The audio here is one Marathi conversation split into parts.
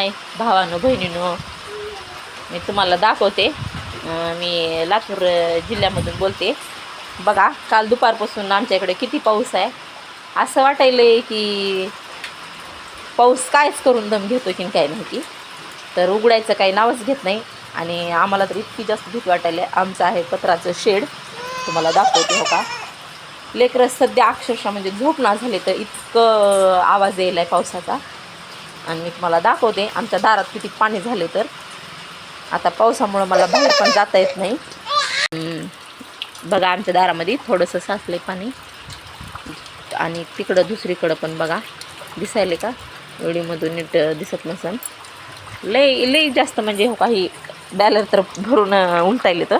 हाय भावानो बहिणीनो. मी तुम्हाला दाखवते. मी लातूर जिल्ह्यामधून बोलते. बघा काल दुपारपासून आमच्या इकडे किती पाऊस आहे. असं वाटायलं आहे की पाऊस कायच करून दम घेतो की काय माहिती. तर उघडायचं काही नावच घेत नाही. आणि आम्हाला तर इतकी जास्त भीती वाटायला. आमचं आहे पत्राचं शेड. तुम्हाला दाखवते हो का? लेकरं सध्या अक्षरशः म्हणजे झोप ना झाले तर इतकं आवाज यायला आहे पावसाचा. आणि मी तुम्हाला दाखवते. आमच्या दारात किती पाणी झाले तर. आता पावसामुळं मला बाहेर पण जाता येत नाही. बघा आमच्या दारामध्ये थोडंसं साचलं आहे पाणी. आणि तिकडं दुसरीकडं पण बघा. दिसायले का? एवढीमधून नीट दिसत नसन. लई लई जास्त म्हणजे हो काही बॅलर तर भरून उलटायले तर.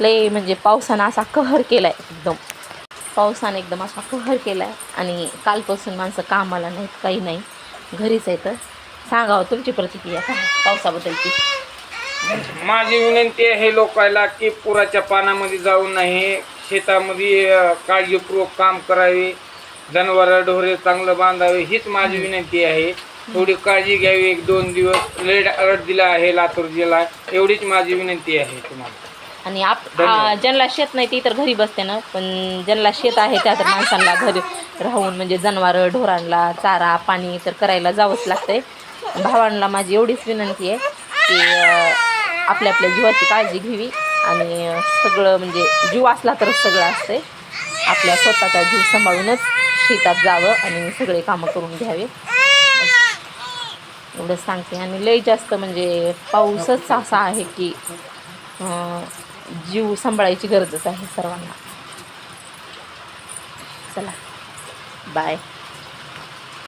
लई म्हणजे पावसानं असा कहर केला आहे एकदम. पावसाने एकदम असा कहर केला आहे आणि कालपासून माणसं कामाला नाहीत काही नाही. घरीच आहे तर. सांगावं हो, तुमची प्रतिक्रिया काय पावसाबद्दलची? माझी विनंती आहे लोकायला की पुराच्या पाण्यामध्ये जाऊ नये. शेतामध्ये काळजीपूर्वक काम करावे. जनावर ढोरे चांगलं बांधावे हीच माझी विनंती आहे. थोडी काळजी घ्यावी. एक दोन दिवस लेट अलर्ट दिला आहे लातूर जिल्हा. एवढीच माझी विनंती आहे तुम्हाला. आणि आप ज्यांना शेत नाही ती तर घरी बसते ना. पण ज्यांना शेत आहे त्या तर माणसांना घरी राहून म्हणजे जनावरं ढोरांना चारा पाणी तर करायला जावंच लागतंय. भावांना माझी एवढीच विनंती आहे की आपल्या आपल्या जीवाची काळजी घ्यावी आणि सगळं म्हणजे जीव असला तरच सगळं असतंय. आपल्या स्वतःचा जीव सांभाळूनच शेतात जावं आणि सगळे कामं करून घ्यावे. एवढंच सांगते. आणि लय जास्त म्हणजे पाऊसच असा आहे की जीव सांभाळायची गरजच आहे सर्वांना. चला. बाय